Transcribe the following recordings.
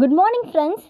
Good morning friends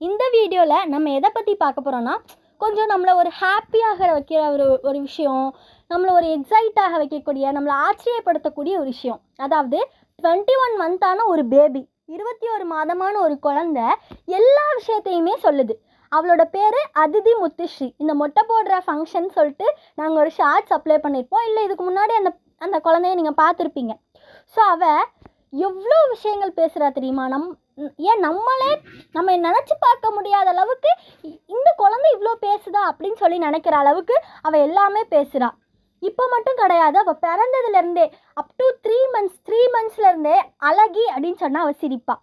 இந்த வீடியோவில் நம்ம எதை பற்றி பார்க்க போகிறோன்னா கொஞ்சம் நம்மளை ஒரு ஹாப்பியாக வைக்கிற ஒரு ஒரு விஷயம் நம்மளை ஒரு எக்ஸைட்டாக வைக்கக்கூடிய நம்மளை ஆச்சரியப்படுத்தக்கூடிய ஒரு விஷயம். அதாவது டுவெண்ட்டி ஒன் மந்த்தான ஒரு பேபி இருபத்தி ஒரு மாதமான ஒரு குழந்தை எல்லா விஷயத்தையுமே சொல்லுது. அவளோட பேர் அதிதி முத்துஸ்ரீ. இந்த மொட்டை போடுற ஃபங்க்ஷன் சொல்லிட்டு நாங்கள் ஒரு ஷார்ட்ஸ் அப்ளை பண்ணியிருப்போம் இல்லை இதுக்கு முன்னாடி அந்த அந்த குழந்தைய நீங்கள் பார்த்துருப்பீங்க. ஸோ அவள் எவ்வளோ விஷயங்கள் பேசுகிறா தெரியுமா? நம் ஏன் நம்மளே நம்ம நினச்சி பார்க்க முடியாத அளவுக்கு இ- இந்த குழந்தை இவ்வளோ பேசுதா அப்படின்னு சொல்லி நினைக்கிற அளவுக்கு அவள் எல்லாமே பேசுகிறா இப்போ மட்டும் கிடையாது அவள் பிறந்ததுலேருந்தே up to three months three மந்த்ஸ்லேருந்தே அழகி அப்படின்னு சொன்னால் அவள் சிரிப்பாள்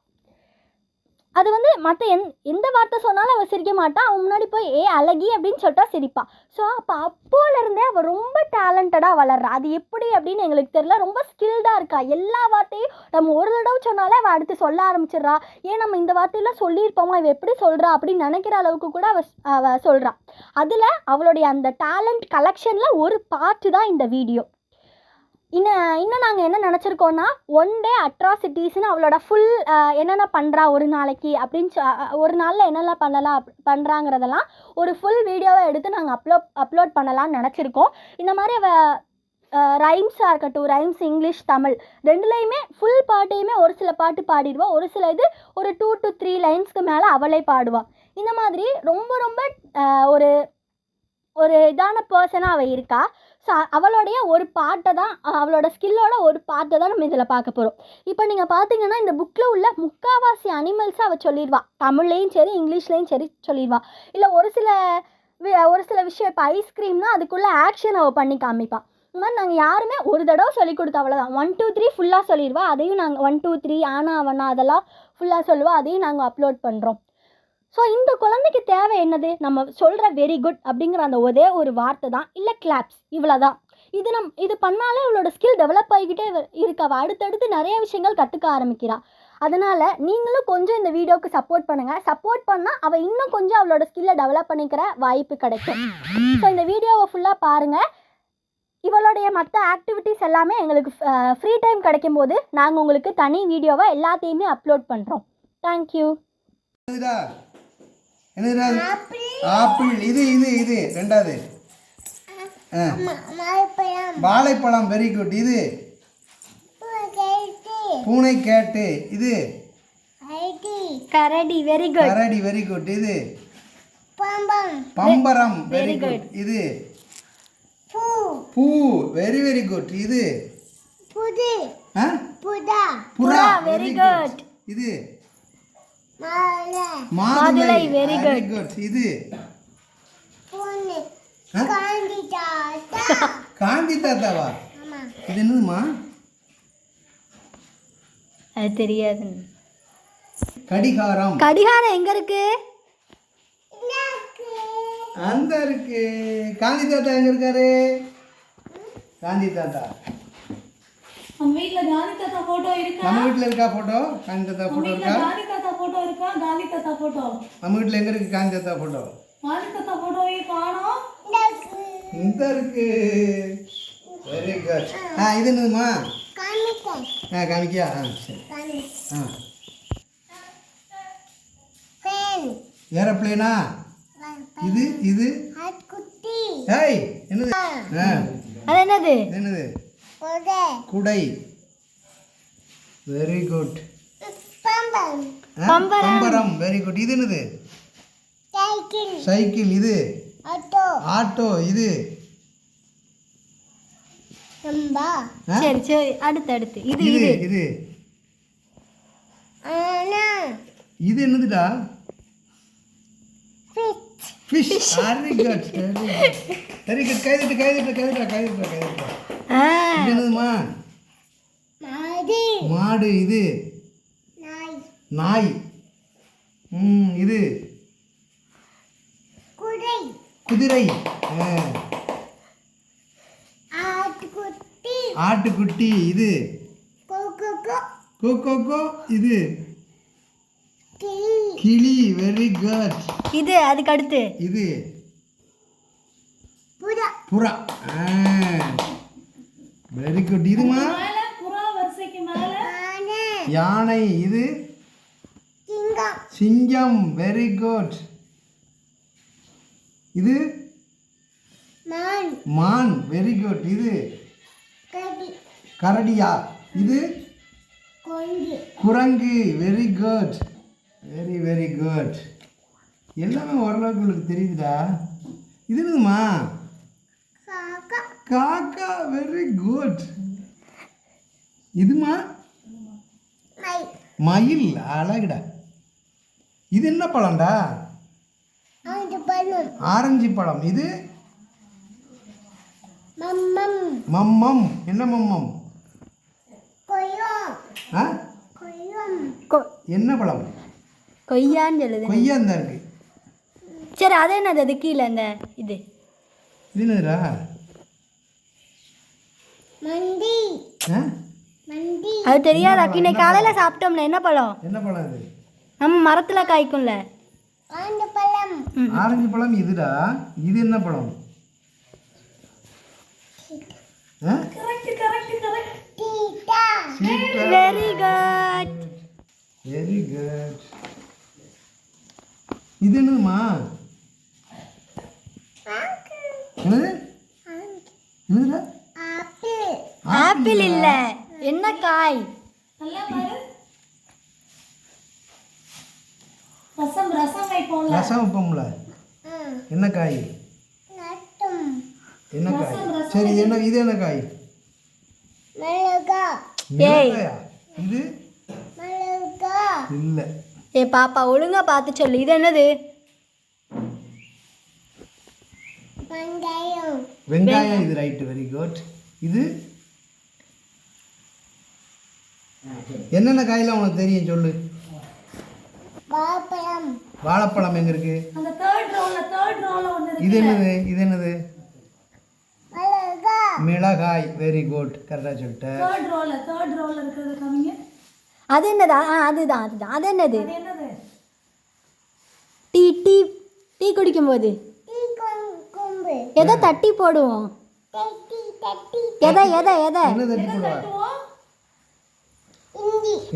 அது வந்து மற்ற எந் எந்த வார்த்தை சொன்னாலும் அவள் சிரிக்க மாட்டாள் அவன் முன்னாடி போய் ஏ அழகி அப்படின்னு சொல்லிட்டா சிரிப்பா. ஸோ அப்போ அப்போலேருந்தே அவள் ரொம்ப டேலண்டடாக வளர்றா. அது எப்படி அப்படின்னு எங்களுக்கு தெரியல. ரொம்ப ஸ்கில்டாக இருக்கா. எல்லா வார்த்தையும் நம்ம ஒரு தடவை சொன்னாலே அவள் அடுத்து சொல்ல ஆரம்பிச்சிடுறா. ஏன் நம்ம இந்த வார்த்தையெல்லாம் சொல்லியிருப்போமா? இவள் எப்படி சொல்கிறா அப்படின்னு நினைக்கிற அளவுக்கு கூட அவள் அவள் சொல்கிறா அதில் அவளுடைய அந்த டேலண்ட் கலெக்ஷனில் ஒரு பார்ட்டு தான் இந்த வீடியோ இன்னும் இன்னும் நாங்கள் என்ன நினச்சிருக்கோன்னா ஒன் டே அட்ராசிட்டிஸ்னு அவளோட ஃபுல் என்னென்ன பண்ணுறா ஒரு நாளைக்கு அப்படின்னு சொ- ஒரு நாளில் என்னெல்லாம் பண்ணலாம் அப் பண்ணுறாங்கிறதெல்லாம் ஒரு ஃபுல் வீடியோவை எடுத்து நாங்கள் அப்லோட் அப்லோட் பண்ணலாம்னு நினச்சிருக்கோம். இந்த மாதிரி அவள் ரைம்ஸாக இருக்கட்டும் ரைம்ஸ் இங்கிலீஷ் தமிழ் ரெண்டுலேயுமே ஃபுல் பாட்டையுமே ஒரு சில பாட்டு பாடிடுவா ஒரு சில இது ஒரு டூ டு த்ரீ லைன்ஸ்க்கு மேலே அவளே பாடுவாள் இந்த மாதிரி ரொம்ப ரொம்ப ஒரு ஒரு இதான பர்சனாக அவள் இருக்கா. ஸோ அவளுடைய ஒரு பாட்டை தான் அவளோட ஸ்கில்லோட ஒரு பாட்டை தான் நம்ம இதில் பார்க்க போகிறோம் இப்போ நீங்கள் பார்த்தீங்கன்னா இந்த புக்கில் உள்ள முக்காவாசி அனிமல்ஸை அவள் சொல்லிடுவா. தமிழ்லேயும் சரி இங்கிலீஷ்லேயும் சரி சொல்லிடுவா. இல்லை ஒரு சில ஒரு சில விஷயம் இப்போ ஐஸ்கிரீம்னா அதுக்குள்ளே ஆக்ஷன் அவள் பண்ணி காமிப்பாள் இந்த மாதிரி நாங்கள் யாருமே ஒரு தடவை சொல்லி கொடுத்த அவ்வளோதான் ஒன் டூ த்ரீ ஃபுல்லாக சொல்லிடுவா. அதையும் நாங்கள் ஒன் டூ த்ரீ ஆனா அவனா அதெல்லாம் ஃபுல்லாக சொல்லுவோம் அதையும் நாங்கள் அப்லோட் பண்ணுறோம் ஸோ இந்த குழந்தைக்கு தேவை என்னது? நம்ம சொல்கிற வெரி குட் அப்படிங்கிற அந்த ஒரே ஒரு வார்த்தை தான். இல்லை கிளாப்ஸ் இவ்வளோ தான் இது நம் இது பண்ணாலே அவளோட ஸ்கில் டெவலப் ஆகிக்கிட்டே வ- அடுத்தடுத்து நிறைய விஷயங்கள் கற்றுக்க ஆரம்பிக்கிறா. அதனால் நீங்களும் கொஞ்சம் இந்த வீடியோவுக்கு சப்போர்ட் பண்ணுங்கள் சப்போர்ட் பண்ணால் அவள் இன்னும் கொஞ்சம் அவளோட ஸ்கில்லை டெவலப் பண்ணிக்கிற வாய்ப்பு கிடைக்கும். ஸோ இந்த வீடியோவை ஃபுல்லாக பாருங்கள் இவளுடைய மற்ற ஆக்டிவிட்டீஸ் எல்லாமே எங்களுக்கு ஃப்ரீ டைம் கிடைக்கும் போது நாங்கள் உங்களுக்கு தனி வீடியோவை எல்லாத்தையுமே அப்லோட் பண்ணுறோம் தேங்க்யூ என்னதுடா? ஆப்பிள். இது இது இது. ரெண்டாவது. ஆ. வாழைப்பழம். வெரி குட் இது? பூனை கேட்டு இது? கரடி. வெரி குட் கரடி வெரி குட் இது? பம்பரம் வெரி Very குட் இது? பூ. வெரி வெரி குட் இது? ஆ? புறா புறா, வெரி very குட் இது? மாதுளை, வெரி குட் இது? காந்தி தாத்தாவா? இது என்னதுமா அது தெரியாது. கடிகாரம். கடிகாரம் எங்க இருக்கு? அந்த இருக்கு. காந்தி தாத்தா எங்க இருக்காரு? காந்தி தாத்தா. நம்ம வீட்ல காந்தி தாத்தா போட்டோ இருக்கா? நம்ம வீட்ல இருக்கா போட்டோ காந்தி தாத்தா போட்டோ இருக்கா? காந்தி தாத்தா போட்டோ இருக்கா? காந்தி தாத்தா போட்டோ நம்ம வீட்ல எங்க இருக்கு காந்தி தாத்தா போட்டோ காந்தி தாத்தா போட்டோவே காணோம். இந்த இருக்கு. வெரி குட் ஆ. இது என்னதுமா ஆ காமிக்கியா ஆ சரி. ஆ. ஏரோப்ளேனா? இது இது? ஏய் என்னது? ஆ. அது என்னது? என்னது? குடை. வெரி குட் பம்பரம். வெரி குட் இது என்னது? சைக்கிள். இது? ஆட்டோ. இது? ஆ? சரி சரி. அடுத்து அடுத்து. இது இது இது. இது. இது என்னதுடா? Fish very good very good கைதிட்டு கைதிட்டு கைதிட்டு கைதிட்டு கைதிட்டு என்னதுமா மாடு இது? நாய் ம் இது? குதிரை. ஆட்டுக்குட்டி. இது? கோ கோ கோ இது? கிளி வெரி குட் இது அதுக்கு அடுத்து இது? புறா. வெரி குட் இதுமா? மேல புறா வரிசைக்கு மேல யானை. இது? சிங்கம். வெரி குட் இது? மான். வெரி குட் இது? கரடியா? இது? குரங்கு. Very good very very good எல்லாமே ஓரளவுக்கு உங்களுக்கு தெரியுதுடா. இது என்னதுமா? காக்கா. வெரி குட் இதுமா? மயில். அழகுடா. இது என்ன பழம்டா? ஆரஞ்சு பழம். இது? மம்மம். என்ன மம்மம்? என்ன பழம்? கொய்யான்னு சொல்லுது கொய்யா தான் இருக்கு. சரி அது என்னது? அது கீழே இந்த இது. இது என்னதுடா? ஆ? அது தெரியாதா? இன்னைக்கு காலையில் சாப்பிட்டோம்ல என்ன பழம்? என்ன பழம் இது நம்ம மரத்தில் காய்க்கும்ல. ஆரஞ்சு பழம். இதுடா. இது என்ன பழம்? ஆ? Correct correct correct. Cheetah very good very good இது என்னதுமா என்னது? என்னதுடா? ஆப்பிள் இல்லை. என்ன காய்? நல்லா பாரு ரசம் ரசம் வைப்போம்ல. ரசம் வைப்போம்ல. என்ன காய்? என்ன காய்? சரி என்ன இது என்ன காய்? மிளகாயா. இது? இல்லை. ஏ பாப்பா ஒழுங்கா பார்த்து சொல்லு. இது என்னது? வெங்காயம். இது ரைட்டு வெரி குட் இது? என்னென்ன காயெல்லாம் உனக்கு தெரியும் சொல்லு? வாழைப்பழம். எங்க ரோல ஒன்று இருக்கு இது என்னது? இது என்னது? மிளகாய். வெரி குட் கரெக்டாக சொல்லிட்டேன் அது என்னதா? ஆ அதுதான் அதுதான். அது என்னது? அது என்னது? டீ டீ டீ குடிக்கும்போது. எதை தட்டி போடுவோம்? எதை எதை எதை?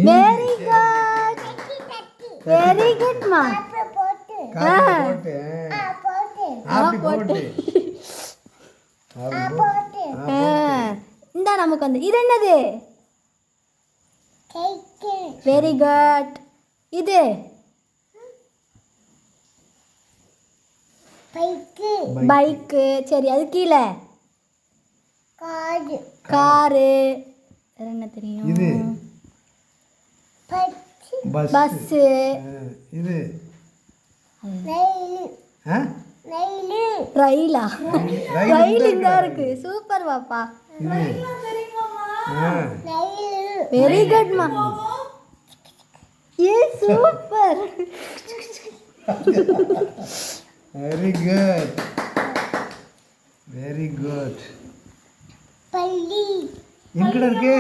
வெரி குட் வெரி ஆப்பி போட்டு. இந்தா நமக்கு வந்து. இது என்னது? வெரி குட் இது? பைக்கு சரி அது கீழே. காரு. என்ன தெரியும்? இது. Bus bus. இது. ரயில். ரயில். இங்க இருக்கு. சூப்பர் பாப்பா. வெரி குட்மா ஏ super very good very good எங்கட இருக்கு?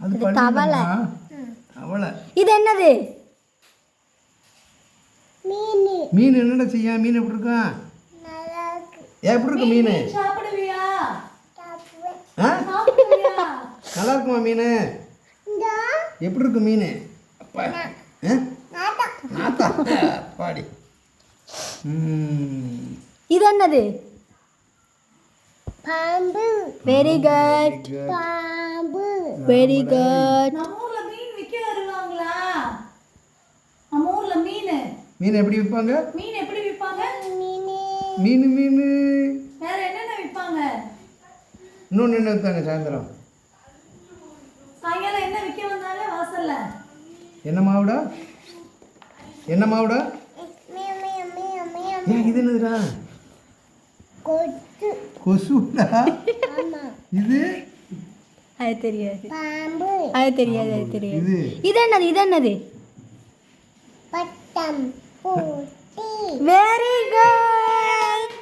அது பள்ளி தவளை. தவளை. இது என்னது மீன் என்னடா செய்ய? மீன் எப்படி இருக்கும்? எப்படி இருக்கும் மீன்? சாப்பிடுவியா ஆ சாப்பிடுவியா நல்லா இருக்குமா மீன்? எப்படி இருக்கும் மீன்? அப்பா? நாத்தா. பாடி. இது என்னது வெரி குட் வெரி குட் நம்ம ஊர்ல மீன் விற்க வருவாங்களா? நம்ம ஊர்ல மீன். மீன் எப்படி விற்பாங்க? மீன் எப்படி விற்பாங்க? மீன் மீன். வேற என்னென்ன விற்பாங்க? இன்னொன்று என்ன விற்பாங்க சாயந்தரம். என்ன மாவுடா? என்ன மாவுடா? ஏன் இது என்னதுடா? கொசுடா? இது? அது தெரியாது. அது தெரியாது அது தெரியாது. இது? இது என்னது இது என்னது? வெரி குட்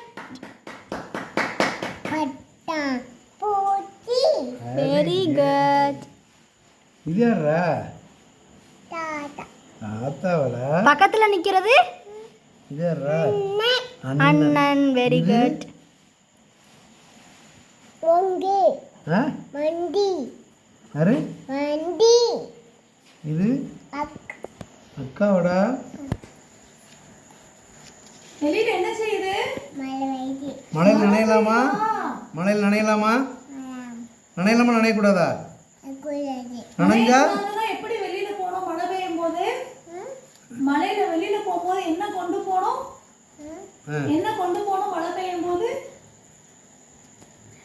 வெரி குட் இது யாரா ஆத்தாவடா பக்கத்துல நிக்கிறது? அண்ணன். வெரி? குட் ஆ? யாரு? இது? அக்காவோடா. வெளியில என்ன செய்யுது? மழையில் நனையலாமா? மழையில் நனையலாமா? நனையலாமா நனையக்கூடாதா? நனைஞ்சா அதனாலதான் எப்படி வெளியில போனோம் மழை பெய்யும் போது மழையில வெளியில போகும்போது என்ன கொண்டு போனோம் ஆ. என்ன கொண்டு போனோம் மழை பெய்யும் போது?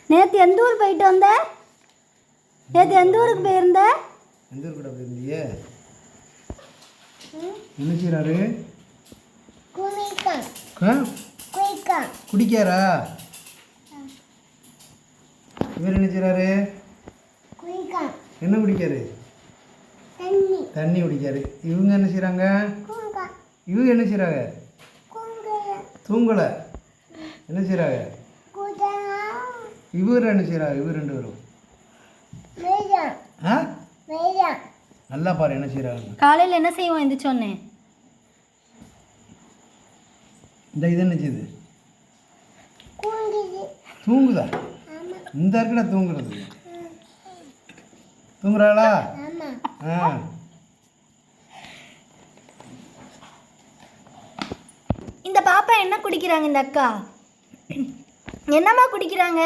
நேற்று எந்த ஊர் போயிட்டு வந்த? நேற்று எந்த ஊருக்கு போயிருந்த? எந்த ஊர் கூட போயிருந்தியே என்ன செய்கிறாரு குடிக்காரா இவர் என்ன செய்கிறாரு என்ன குடிக்காரு தண்ணி. குடிக்காரு இவங்க என்ன செய்கிறாங்க இவங்க என்ன செய்கிறாங்க தூங்கலை. என்ன செய்கிறாங்க இவர் என்ன செய்கிறாங்க இவர் ரெண்டு பேரும். ஆ? நல்லா பாரு என்ன செய்கிறாங்க காலையில் என்ன செய்வோம் எந்திரிச்சு சொன்னேன் இந்த இது என்ன செய்யுது தூங்குதா? இந்த இருக்குடா தூங்குறது. தூங்குறாளா? ஆ. இந்த பாப்பா என்ன குடிக்கிறாங்க இந்த அக்கா? என்னம்மா குடிக்கிறாங்க?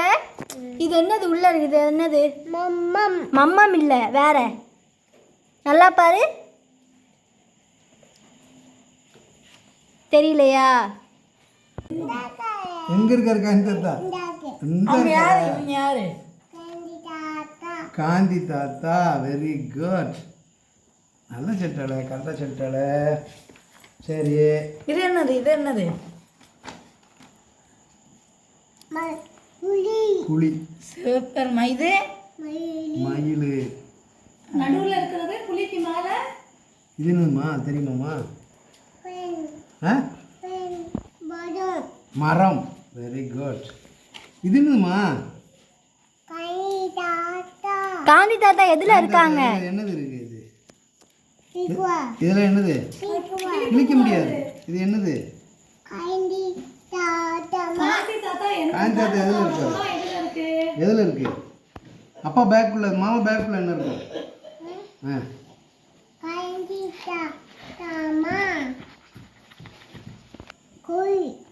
இது என்னது உள்ள இருக்குது என்னது? மம்மம். இல்லை வேற. நல்லா பாரு. தெரியலையா? எங்க இருக்காரு காந்தி தாத்தா யாரு? காந்தி தாத்தா. வெரி குட் நல்ல செட்டாளே கரெக்டாக செட்டாளே. சரி. இது என்னது இது என்னது? குழி சூப்பர் இது மயில். நடுவுல இருக்கிறது புளிக்கு மேல. இது என்னதுமா தெரியுமாம்மா? ஆ? மரம். வெரி குட் இது என்னதுமா காந்தி தாத்தா எதில் இருக்காங்க? என்னது இருக்கு? இதெல்லாம் என்னது? கிழிக்க முடியாது. இது என்னது? காந்தி தாத்தா என்ன காந்தி தாத்தா எதில் இருக்கு? எதில் இருக்கு? அப்பா பேக்குள்ள மாமா பேக்குள்ள என்ன இருக்கும் ஆ.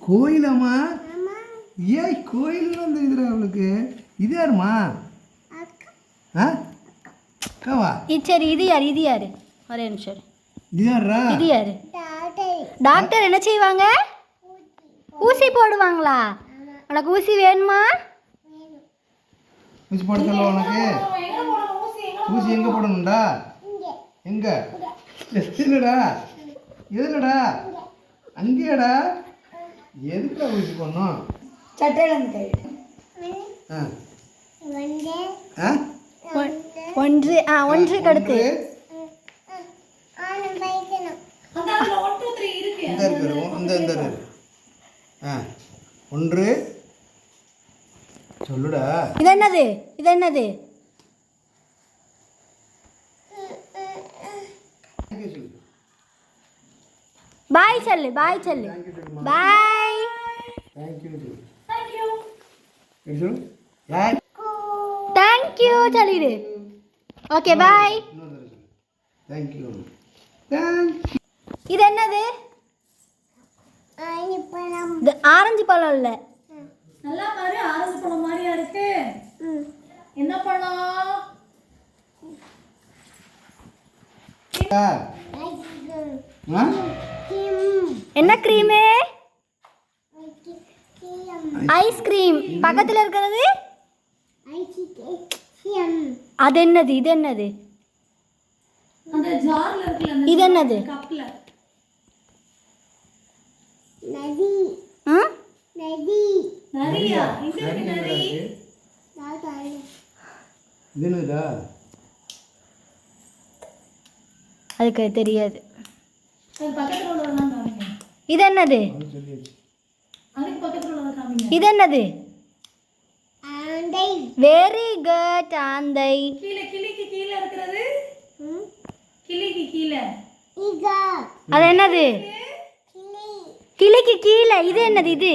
கோயிலாமா ஏய் கோயில் வந்து இதுடா அவளுக்கு. இது யாருமா ஆ? அக்காவா இது சரி இது யார்? இது யார்? ஒரே நிமிஷம். இது யாரா இது யார்? டாக்டர் என்ன செய்வாங்க? ஊசி போடுவாங்களா? உனக்கு ஊசி வேணுமா? ஊசி போட சொல்ல உனக்கு? ஊசி எங்க ஊசி எங்கே போடணும்டா? எங்க? எதுலடா எதுலடா? அங்கேயாடா? எதுக்குடா ஊசி போடணும்? சட்டையில ஆ ஆ. ஒன்- ஒன்று ஆ ஒன்று கடுத்து அந்த அதுல ஒன் டூ த்ரீ இருக்கு இந்த இருக்கு ஒ- இந்த இந்த ஆ ஒன்று. சொல்லுடா. இது என்னது? இது என்னது? பாய் சொல்லு. பாய் சொல்லு பாய் தேங்க்யூ சொல்லு தேங்க்யூ சொல்லிடு ஓகே பாய் தேங்க்யூ இது என்னது? இது ஆரஞ்சு பழம் இல்லை. நல்லா பாரு ஆரஞ்சு பழம் மாதிரியா இருக்கு. என்ன பழம்? என்ன க்ரீமு ஐஸ்கிரீம். பக்கத்தில் இருக்கிறது? அது என்னது? இது என்னது? இது என்னது? கப்ல ம் நிறையா இங்க இருக்கு நரி இது அதுக்கு தெரியாது. இது என்னது? இது என்னது? வெரி குட் ஆந்தை. கீழே கிளிக்கு கீழே இருக்கிறது. கிளிக்கு கீழே. அது என்னது? கிளிக்கு கீழே இது என்னது இது?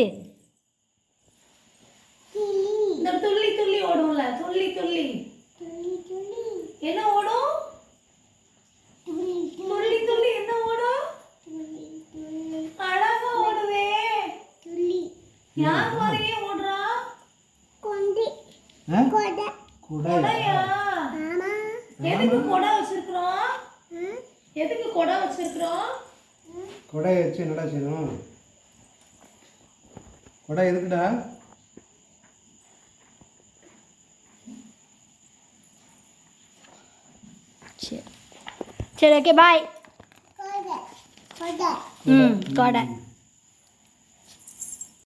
இந்த துள்ளி துள்ளி ஓடும்ல துள்ளி துள்ளி. என்ன ஓடும்? துள்ளி துள்ளி என்ன ஓடும்? அழகா ஓடுதே. துள்ளி யார் வரையே ஓடுறா? கொண்டு. கொடை. கொடையா? எதுக்கு கொடை வச்சிருக்கிறோம்? எதுக்கு கொடை வச்சிருக்கிறோம்? கொடையை வச்சு என்னடா செய்யணும்? குடை எதுக்குடா சரி சரி ஓகே பாய் ம் கொடை